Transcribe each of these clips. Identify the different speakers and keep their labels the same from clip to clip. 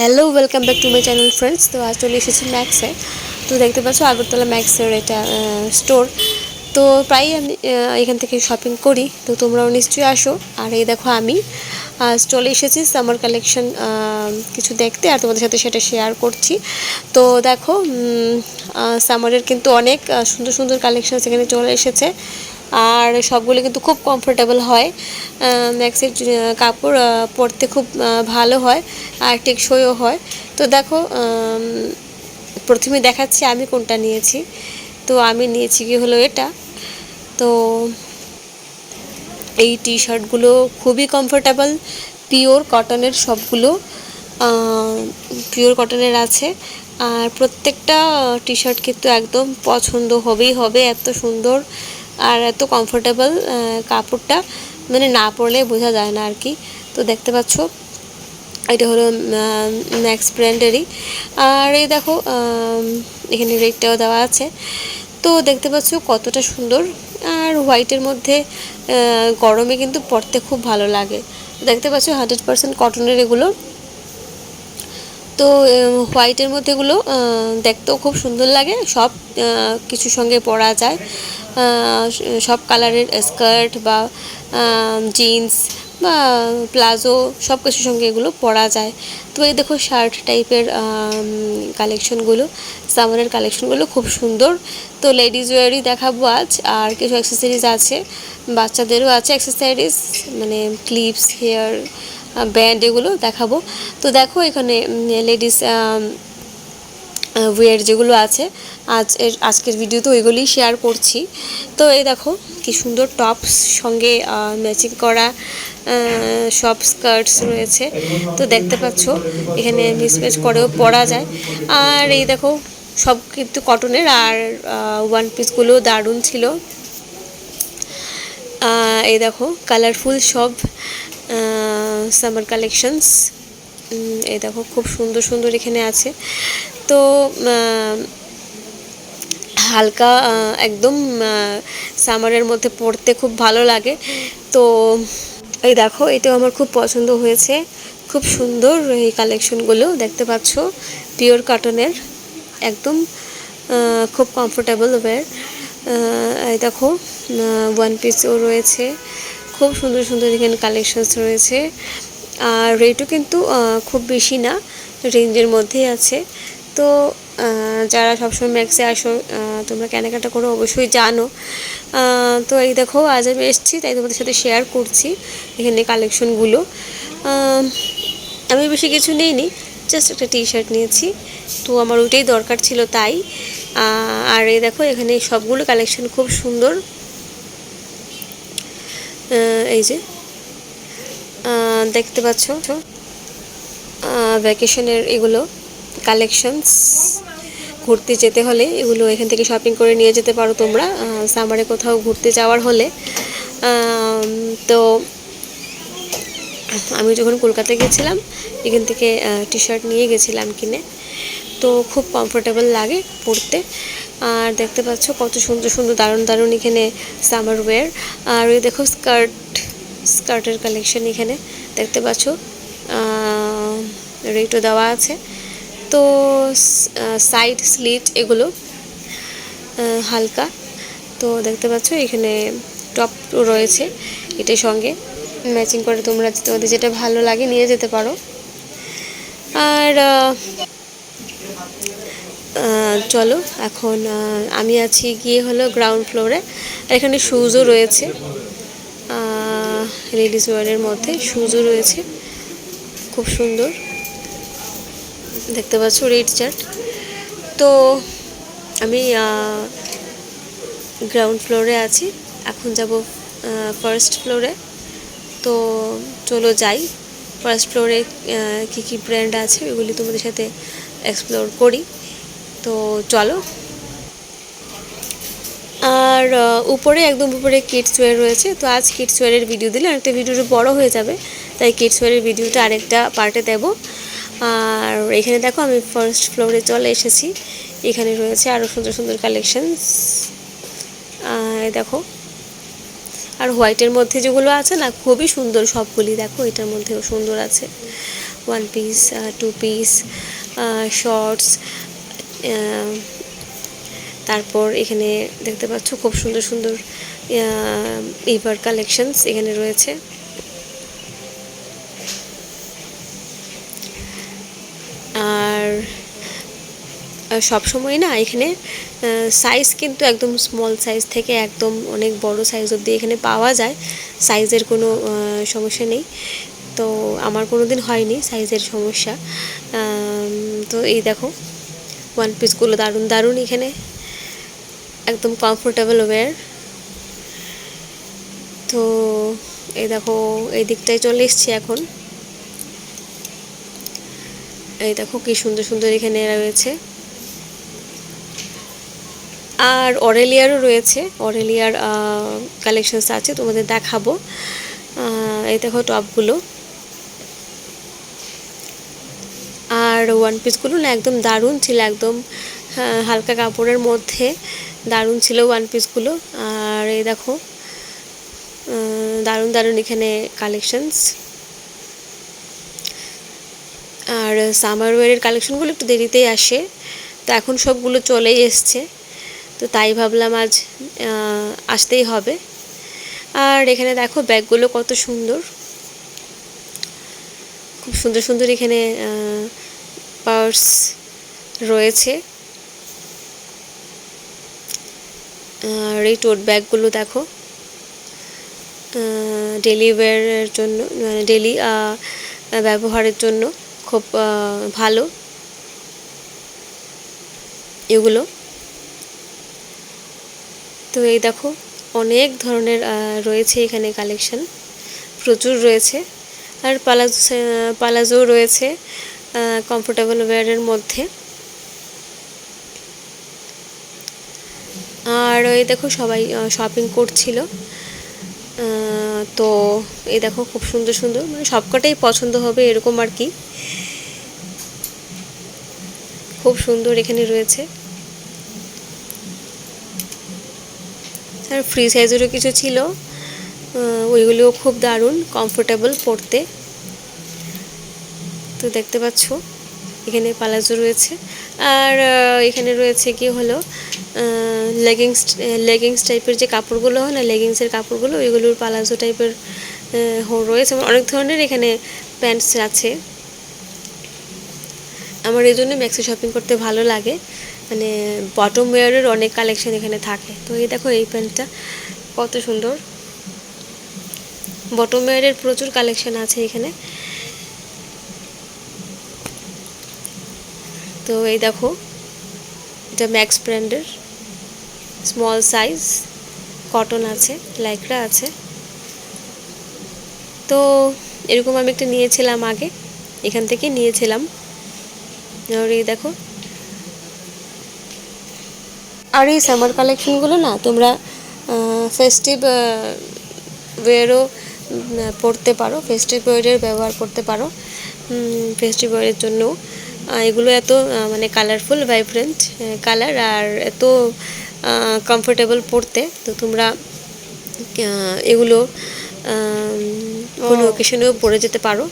Speaker 1: Hello welcome back to my channel friends তো আজ চলে এসেছি ম্যাক্সে তো দেখতে পাচ্ছ, আগরতলা ম্যাক্সের এটা স্টোর তো প্রায়ই আমি এখান থেকে শপিং করি। তো তোমরাও নিশ্চয়ই আসো। আর এই দেখো আমি চলে এসেছি সামার কালেকশন কিছু দেখতে। আর তোমাদের সাথে সেটা শেয়ার করছি। তো দেখো সামারের কিন্তু অনেক সুন্দর সুন্দর কালেকশন সেখানে চলে এসেছে। আর সবগুলো কিন্তু খুব কমফোর্টেবল হয়। ম্যাক্সির কাপড় পরতে খুব ভালো হয় আর টেকসইও হয়। তো দেখো প্রথমে দেখাচ্ছি আমি কোনটা নিয়েছি। তো আমি নিয়েছি কি হলো এটা। তো এই টি শার্টগুলো খুবই কমফোর্টেবল পিওর কটনের সবগুলো পিওর কটনের আছে। আর প্রত্যেকটা টি শার্ট কিন্তু একদম পছন্দ হবেই হবে, এত সুন্দর। আর এত কমফোর্টেবল কাপড়টা মানে না পরলে বোঝা যায় না আর কি। তো দেখতে পাচ্ছ, এটা হলো ম্যাক্স ব্র্যান্ডেরই আর এই দেখো এখানে রেটটাও দেওয়া আছে। তো দেখতে পাচ্ছ কতটা সুন্দর। আর হোয়াইটের মধ্যে গরমে কিন্তু পরতে খুব ভালো লাগে। দেখতে পাচ্ছ হান্ড্রেড পার্সেন্ট কটনের এগুলো। তো হোয়াইটের মধ্যে এগুলো দেখতেও খুব সুন্দর লাগে। সব কিছুর সঙ্গে পরা যায়। সব কালারের স্কার্ট বা জিন্স বা, প্লাজো সব কিছুর সঙ্গে এগুলো পরা যায়। তো এই দেখো শার্ট টাইপের কালেকশনগুলো সামারের কালেকশনগুলো খুব সুন্দর। তো লেডিস ওয়ারই দেখাবো আজ। আর কিছু অ্যাক্সেসরিজ আছে, বাচ্চাদেরও আছে অ্যাক্সেসরিজ মানে ক্লিপস হেয়ার ব্যান্ড এগুলো দেখাবো। তো দেখো এখানে লেডিস ওয়ের যেগুলো আছে, আজ এর, আজকের ভিডিওতে ওইগুলোই শেয়ার করছি। তো এই দেখো, কি সুন্দর টপস সঙ্গে ম্যাচিং করা সব স্কার্টস রয়েছে। তো দেখতে পাচ্ছ, এখানে মিসম্যাচ করেও পরা যায়। আর এই দেখো, সব কিন্তু কটনের আর ওয়ান পিসগুলো দারুণ ছিল। এই দেখো কালারফুল সব সামার কালেকশনস এই দেখো, খুব সুন্দর সুন্দর এখানে আছে। তো হালকা একদম সামারের মধ্যে পড়তে খুব ভালো লাগে। তো, এই দেখো, এটাও আমার খুব পছন্দ হয়েছে। খুব সুন্দর এই কালেকশনগুলো দেখতে পাচ্ছ? পিওর কটনের একদম খুব কমফোর্টেবল ওয়্যার এই দেখো ওয়ান পিসও রয়েছে। খুব সুন্দর সুন্দর এখানে কালেকশনস রয়েছে। আর রেটও কিন্তু খুব বেশি না রেঞ্জের মধ্যেই আছে। তো যারা সবসময় ম্যাক্সে আসো তোমরা কেনাকাটা করো, অবশ্যই জানো। তো এই দেখো, আজ আমি এসেছি, তাই তোমাদের সাথে শেয়ার করছি এখানে কালেকশনগুলো আমি বেশি কিছু নিইনি জাস্ট একটা টি শার্ট নিয়েছি। তো আমার ওইটাই দরকার ছিল তাই। আর এই দেখো, এখানে সবগুলো কালেকশন খুব সুন্দর। এই যে দেখতে পাচ্ছ ভ্যাকেশনের এগুলো কালেকশনস ঘুরতে যেতে হলে এগুলো এখান থেকে শপিং করে নিয়ে যেতে পারো তোমরা। সামারে কোথাও ঘুরতে যাওয়ার হলে। তো আমি যখন কলকাতায় গেছিলাম এখান থেকে টি শার্ট নিয়ে গেছিলাম কিনে। তো খুব কমফোর্টেবল লাগে পরতে আর দেখতে পাচ্ছ কত সুন্দর সুন্দর, দারুণ দারুণ এখানে সামার ওয়্যার আর ওই দেখো স্কার্ট স্কার্টের কালেকশন এখানে, দেখতে পাচ্ছ। রেটও দেওয়া আছে। তো সাইড স্লিট এগুলো হালকা। তো দেখতে পাচ্ছ এখানে টপ রয়েছে এটার সঙ্গে। ম্যাচিং করে তোমরা তোমাদের যেটা ভালো লাগে নিয়ে যেতে পারো। আর চলো, এখন আমি আছি গিয়ে হলো গ্রাউন্ড ফ্লোরে এখানে শুজও রয়েছে। লেডিস ওয়ারের মধ্যে শুজও রয়েছে। খুব সুন্দর। দেখতে পাচ্ছ রেড চার্ট তো, আমি গ্রাউন্ড ফ্লোরে আছি। এখন যাব ফার্স্ট ফ্লোরে তো, চলো যাই। ফার্স্ট ফ্লোরে কী কী ব্র্যান্ড আছে, ওইগুলি তোমাদের সাথে এক্সপ্লোর করি। তো চলো। আর উপরে, একদম উপরে কিডস ওয়্যার রয়েছে। তো আজ কিডস ওয়্যারের ভিডিও দিলে আরেকটা ভিডিওটা বড় হয়ে যাবে। তাই কিডস ওয়্যারের ভিডিওটা আরেকটা পার্টে দেব। আর এখানে দেখো, আমি ফার্স্ট ফ্লোরে চলে এসেছি। এখানে রয়েছে আরও সুন্দর সুন্দর কালেকশনস দেখো, আর হোয়াইটের মধ্যে যেগুলো আছে না, খুবই সুন্দর সবগুলি। দেখো, এটার মধ্যেও সুন্দর আছে। One piece two piece shorts তারপর এখানে দেখতে পাচ্ছ খুব সুন্দর সুন্দর ইভার কালেকশনস এখানে রয়েছে। আর সব সময় না এখানে সাইজ কিন্তু একদম স্মল সাইজ থেকে একদম অনেক বড় সাইজ অবধি এখানে পাওয়া যায়। সাইজের কোনো সমস্যা নেই। তো আমার কোনো দিন হয়নি সাইজের সমস্যা। তো এই দেখো। ওয়ান পিসগুলো দারুণ দারুণ এখানে। একদম কমফোর্টেবল ওয়্যার তো এই দেখো, এই দিকটায় চলে এসছি এখন। এই দেখো কি সুন্দর সুন্দর এখানে রয়েছে। আর অরেলিয়ারও রয়েছে, অরেলিয়ার কালেকশনস আছে, তোমাদের দেখাবো। এই দেখো টপগুলো আর ওয়ান পিসগুলো না একদম দারুণ ছিল একদম আহ, হালকা কাপড়ের মধ্যে দারুণ ছিল ওয়ান পিসগুলো আর এই দেখো দারুণ দারুণ এখানে কালেকশনস আর সামার ওয়ারের কালেকশনগুলো একটু দেরিতেই আসে তো এখন সবগুলো চলেই এসছে। তো তাই ভাবলাম আজ আসতেই হবে। আর এখানে দেখো ব্যাগগুলো কত সুন্দর। খুব সুন্দর সুন্দর এখানে পার্স রয়েছে। আর এই টোট ব্যাগগুলো দেখো। ডেলি ওয়্যারের জন্য মানে ডেলি ব্যবহারের জন্য খুব ভালো এগুলো। তো এই দেখো, অনেক ধরনের রয়েছে এখানে কালেকশন প্রচুর রয়েছে। আর পালাজো পালাজো রয়েছে। কমফোর্টেবল ওয়্যারের মধ্যে। আর এই দেখো সবাই শপিং করছিল। তো এই দেখো খুব সুন্দর সুন্দর মানে সবকটাই পছন্দ হবে এরকম আর কি। খুব সুন্দর এখানে রয়েছে। আর ফ্রি সাইজেরও কিছু ছিল। ওইগুলোও খুব দারুণ কমফোর্টেবল পরতে। তো দেখতে পাচ্ছ, এখানে পালাজো রয়েছে। আর এখানে রয়েছে কি হলো লেগিংস লেগিংস টাইপের যে কাপড়গুলো হয় না লেগিংসের কাপড়গুলো, ওইগুলোর পালাজো টাইপের রয়েছে। অনেক ধরনের এখানে প্যান্টস আছে। আমার এই জন্য ম্যাক্সি শপিং করতে ভালো লাগে। মানে বটম ওয়ারের অনেক কালেকশন এখানে থাকে। তো এই দেখো এই প্যান্টটা কত সুন্দর। বটম ওয়্যারের প্রচুর কালেকশন আছে এখানে। তো এই দেখো, এটা ম্যাক্স ব্র্যান্ডের স্মল সাইজ কটন আছে লাইকরা আছে। তো এরকম আমি একটা নিয়েছিলাম আগে, এখান থেকে নিয়েছিলাম। আর এই দেখো, আর এই সামার কালেকশনগুলো না তোমরা ফেস্টিভ ওয়েরও পড়তে পারো ফেস্টিভ ওয়ারের ব্যবহার করতে পারো। ফেস্টিভ ওয়ারের জন্য এগুলো এত মানে কালারফুল ভাইব্রেন্ট কালার আর এত কমফোর্টেবল পড়তে তো তোমরা এগুলো কোনো ওকেশনেও পরে যেতে পারো।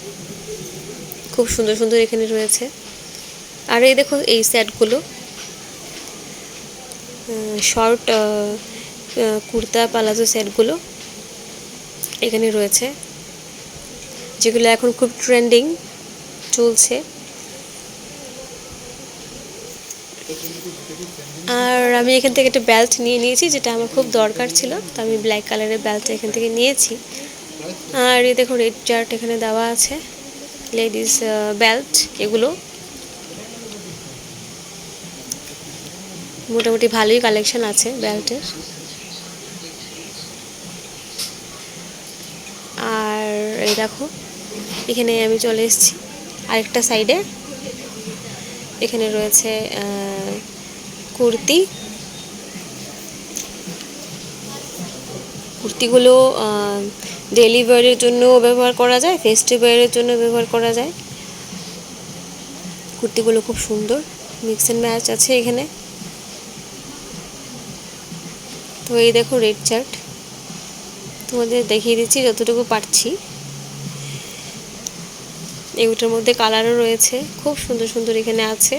Speaker 1: খুব সুন্দর সুন্দর এখানে রয়েছে। আর এই দেখো এই স্যাটগুলো শর্ট কুর্তা পালাজো স্যাটগুলো এখানে রয়েছে। যেগুলো এখন খুব ট্রেন্ডিং চলছে। আর আমি এখান থেকে একটা বেল্ট নিয়ে নিয়েছি, যেটা আমার খুব দরকার ছিল, তো আমি ব্ল্যাক কালারের বেল্ট এখান থেকে নিয়েছি। আর এই দেখো রেড চার্ট এখানে দেওয়া আছে লেডিস বেল্ট এগুলো। মোটামুটি ভালোই কালেকশন আছে বেল্টের আর এই দেখো, এখানে আমি চলে এসেছি, আরেকটা সাইডে এখানে রয়েছে কুর্তি। কুর্তিগুলো ডেলি ওয়্যারের জন্য ব্যবহার করা যায় ফেস্টিভ জন্য ব্যবহার করা যায়। কুর্তিগুলো খুব সুন্দর মিক্স অ্যান্ড ম্যাচ আছে এখানে। তো এই দেখো রেড চার্ট তোমাদের দেখিয়ে দিচ্ছি, যতটুকু পারছি। এগুলোর মধ্যে কালারও রয়েছে, খুব সুন্দর সুন্দর এখানে আছে।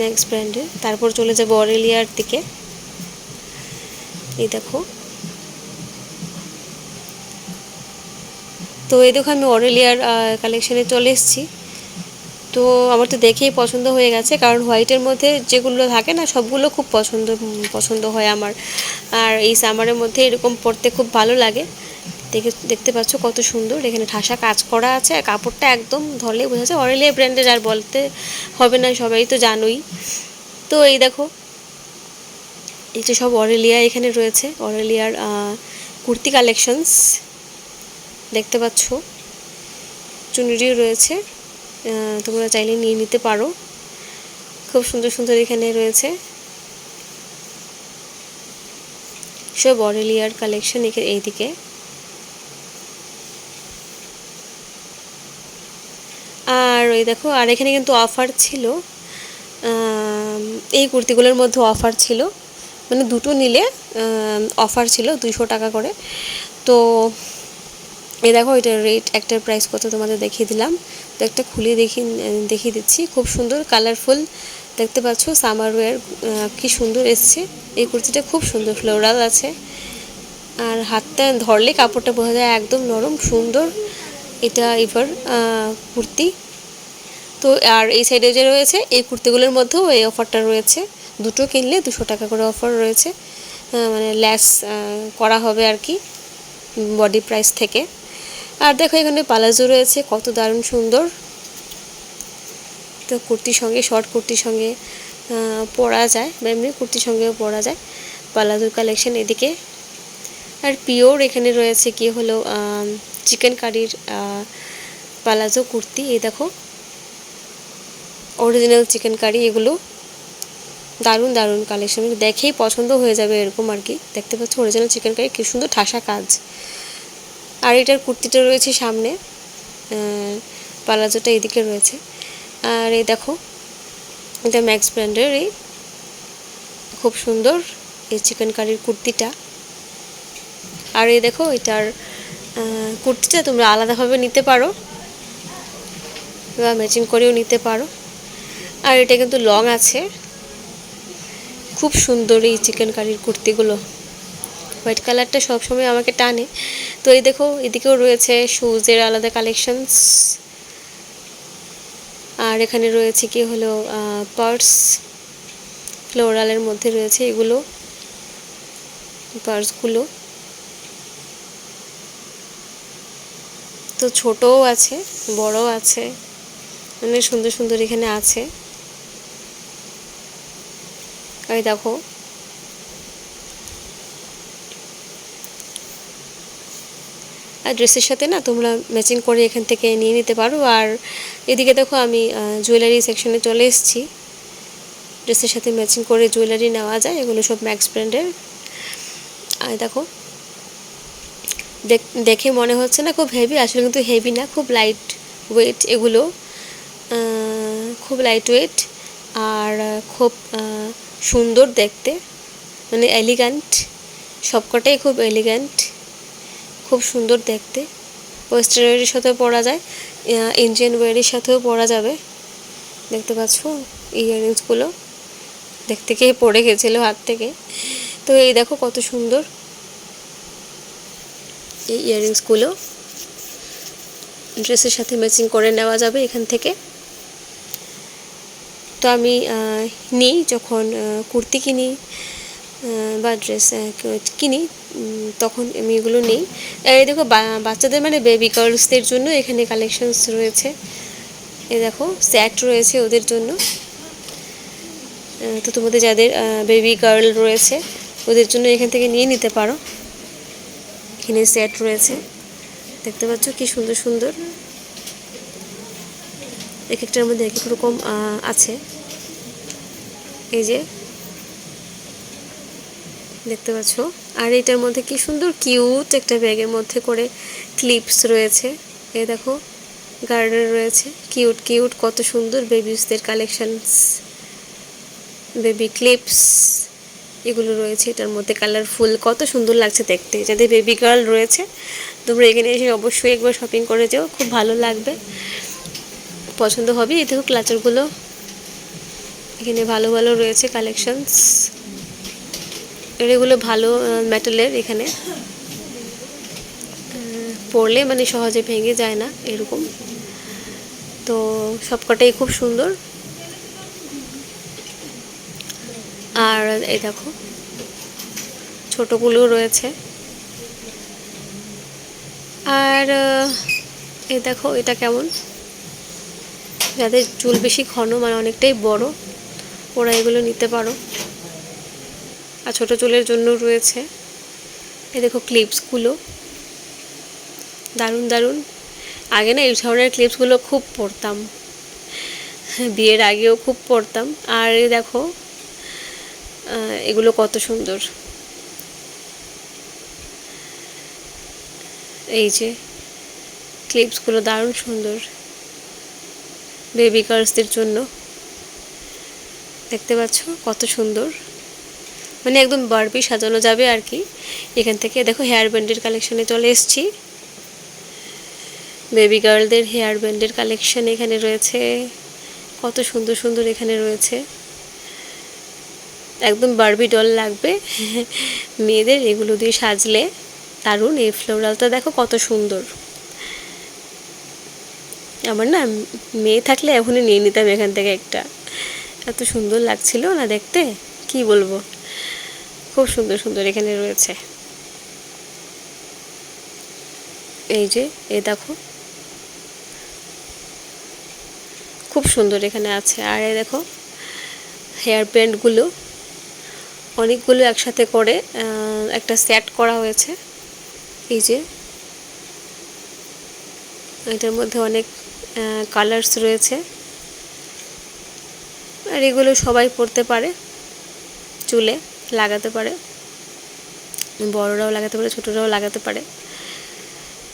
Speaker 1: ম্যাক্স ব্র্যান্ডের তারপর চলে যাব অরেলিয়ার দিকে। এই দেখো। তো এই দেখো আমি অরেলিয়ার কালেকশানে চলে এসেছি। তো আমার তো দেখেই পছন্দ হয়ে গেছে, কারণ হোয়াইটের মধ্যে যেগুলো থাকে না, সবগুলো খুব পছন্দ পছন্দ হয় আমার। আর এই সামারের মধ্যে এরকম পরতে খুব ভালো লাগে। দেখে, দেখতে পাচ্ছ কত সুন্দর। এখানে ঠাসা কাজ করা আছে। আর কাপড়টা একদম ধরলেই বোঝা যায়, অরেলিয়া ব্র্যান্ডের আর বলতে হবে না, সবাই তো জানোই। তো এই দেখো এটা সব অরেলিয়া এখানে রয়েছে, অরেলিয়ার কুর্তি কালেকশনস। দেখতে পাচ্ছ, চুনরিও রয়েছে তোমরা চাইলে নিয়ে নিতে পারো। খুব সুন্দর সুন্দর এখানে রয়েছে। সব অরেলিয়ার কালেকশন এখানে এইদিকে। আর ওই দেখো, আর এখানে কিন্তু অফার ছিল। এই কুর্তিগুলোর মধ্যে অফার ছিল। মানে দুটো নিলে অফার ছিল দুইশো টাকা করে। তো এই দেখো এটার রেট একটার প্রাইস কত তোমাদের দেখিয়ে দিলাম। তো একটা খুলে দেখি, দেখিয়ে দিচ্ছি। খুব সুন্দর কালারফুল দেখতে পাচ্ছ সামার ওয়্যার কি সুন্দর এসছে। এই কুর্তিটা খুব সুন্দর ফ্লোরাল আছে। আর হাতটা ধরলে কাপড়টা বোঝা যায় একদম নরম, সুন্দর। এটা এবার কুর্তি। তো, আর এই সাইডে যে রয়েছে, এই কুর্তিগুলোর মধ্যেও এই অফারটা রয়েছে। দুটো কিনলে দুশো টাকা করে অফার রয়েছে। মানে ল্যাস করা হবে আর কি বডি প্রাইস থেকে। আর দেখো এখানে পালাজো রয়েছে, কত দারুণ সুন্দর। তো কুর্তির সঙ্গে শর্ট কুর্তির সঙ্গে পরা যায়, বা এমনি কুর্তির সঙ্গেও পরা যায়। পালাজোর কালেকশন এদিকে। আর পিওর এখানে রয়েছে কি হলো চিকেন কারির পালাজো কুর্তি, এই দেখো। অরিজিনাল চিকেন কারি এগুলো দারুণ দারুণ কালেকশন দেখেই পছন্দ হয়ে যাবে এরকম আর কি। দেখতে পাচ্ছ অরিজিনাল চিকেন কারি কি সুন্দর ঠাসা কাজ। আর এটার কুর্তিটা রয়েছে সামনে পালাজোটা এদিকে রয়েছে। আর এই দেখো, এটা ম্যাক্স ব্র্যান্ডের এই খুব সুন্দর এই চিকেন কারির কুর্তিটা। আর এই দেখো, এটার কুর্তিটা তোমরা আলাদাভাবে নিতে পারো বা ম্যাচিং করেও নিতে পারো। আর এটা কিন্তু লং আছে। খুব সুন্দর এই চিকেন কারির কুর্তিগুলো। হোয়াইট কালারটা সবসময় আমাকে টানে। তো এই দেখো, এদিকেও রয়েছে শুজের আলাদা কালেকশনস আর এখানে রয়েছে কি হলো পার্স ফ্লোরালের মধ্যে রয়েছে এগুলো পার্সগুলো তো ছোটও আছে, বড়ও আছে, অনেক সুন্দর সুন্দর এখানে আছে। এই দেখো। আর ড্রেসের সাথে না তোমরা ম্যাচিং করে এখান থেকে নিয়ে নিতে পারো। আর এদিকে দেখো আমি জুয়েলারি সেকশনে চলে এসেছি। ড্রেসের সাথে ম্যাচিং করে জুয়েলারি নেওয়া যায়, এগুলো সব ম্যাক্স ব্র্যান্ডের আর দেখো দেখ- মনে হচ্ছে না খুব হেভি আসলে কিন্তু হেভি না, খুব লাইট ওয়েট এগুলো খুব লাইট ওয়েট আর খুব সুন্দর দেখতে মানে এলিগ্যান্ট সবকটাই খুব এলিগ্যান্ট খুব সুন্দর দেখতে। ওয়েস্টার্ন ওয়ারের সাথেও পরা যায় ইন্ডিয়ান ওয়ারের সাথেও পরা যাবে, দেখতে পাচ্ছ ইয়াররিংসগুলো দেখতে গিয়ে পড়ে গেছিল হাত থেকে। তো এই দেখো কত সুন্দর এই ইয়াররিংসগুলো ড্রেসের সাথে ম্যাচিং করে নেওয়া যাবে এখান থেকে। তো আমি নিই যখন কুর্তি কিনি বা ড্রেস কিনি তখন আমি এগুলো নিই। এই দেখো বাচ্চাদের মানে বেবি গার্লসদের জন্য এখানে কালেকশনস রয়েছে। এ দেখো স্যাট রয়েছে ওদের জন্য। তো তোমাদের যাদের বেবি গার্ল রয়েছে, ওদের জন্য এখান থেকে নিয়ে নিতে পারো। এখানে সেট রয়েছে। দেখতে পাচ্ছ কি সুন্দর সুন্দর। এক একটার মধ্যে এক এক রকম আছে। এই যে দেখতে পাচ্ছ। আর এটার মধ্যে কি সুন্দর কিউট একটা ব্যাগের মধ্যে করে ক্লিপস রয়েছে। এ দেখো গার্ডার রয়েছে। কিউট কিউট কত সুন্দর বেবিসদের কালেকশনস বেবি ক্লিপস এগুলো রয়েছে, এটার মধ্যে কালারফুল কত সুন্দর লাগছে দেখতে। যাদের বেবি গার্ল রয়েছে, তোমরা এখানে এসে অবশ্যই একবার শপিং করে যাও, খুব ভালো লাগবে। পছন্দ হবে, এই দেখো ক্লাচারগুলো এখানে ভালো ভালো রয়েছে কালেকশনস এগুলো ভালো মেটালের এখানে। পরলে মানে সহজে ভেঙে যায় না, এরকম। তো সবকটাই খুব সুন্দর। আর এই দেখো ছোটোগুলো রয়েছে। আর এই দেখো, এটা কেমন? যাদের চুল বেশি ঘন মানে অনেকটাই বড়, ওরা এগুলো নিতে পারো। আর ছোটো চুলের জন্য রয়েছে, এই দেখো ক্লিপসগুলো দারুণ দারুণ। আগে না এই ধরনের ক্লিপসগুলো খুব পরতাম। বিয়ের আগেও খুব পরতাম। আর এই দেখো এগুলো কত সুন্দর। এই যে ক্লিপসগুলো দারুণ সুন্দর। বেবি গার্লসদের জন্য। দেখতে পাচ্ছ কত সুন্দর। মানে একদম বারবি সাজানো যাবে আর কি। এখান থেকে দেখো হেয়ার ব্যান্ডের কালেকশনে চলে এসেছি। বেবি গার্লদের হেয়ার ব্যান্ডের কালেকশন এখানে রয়েছে। কত সুন্দর সুন্দর এখানে রয়েছে। একদম বারবি ডল লাগবে। মেয়েদের এগুলো দিয়ে সাজলে দারুণ। এই ফ্লোরালটা দেখো কত সুন্দর। আমার না মেয়ে থাকলে এখনই নিয়ে নিতাম এখান থেকে একটা। এত সুন্দর লাগছিল না দেখতে? কি বলব? খুব সুন্দর সুন্দর এখানে রয়েছে। এই যে, এ দেখো। খুব সুন্দর এখানে আছে। আর এ দেখো হেয়ার ব্যান্ডগুলো অনেকগুলো একসাথে করে একটা সেট করা হয়েছে। এই যে। এটার মধ্যে অনেক কালার্স রয়েছে। আর এগুলো সবাই পরতে পারে। চুলে লাগাতে পারে। বড়রাও লাগাতে পারে, ছোটরাও লাগাতে পারে।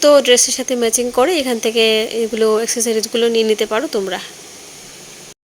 Speaker 1: তো ড্রেসের সাথে ম্যাচিং করে এখান থেকে এগুলো অ্যাক্সেসরিজগুলো নিয়ে নিতে পারো তোমরা।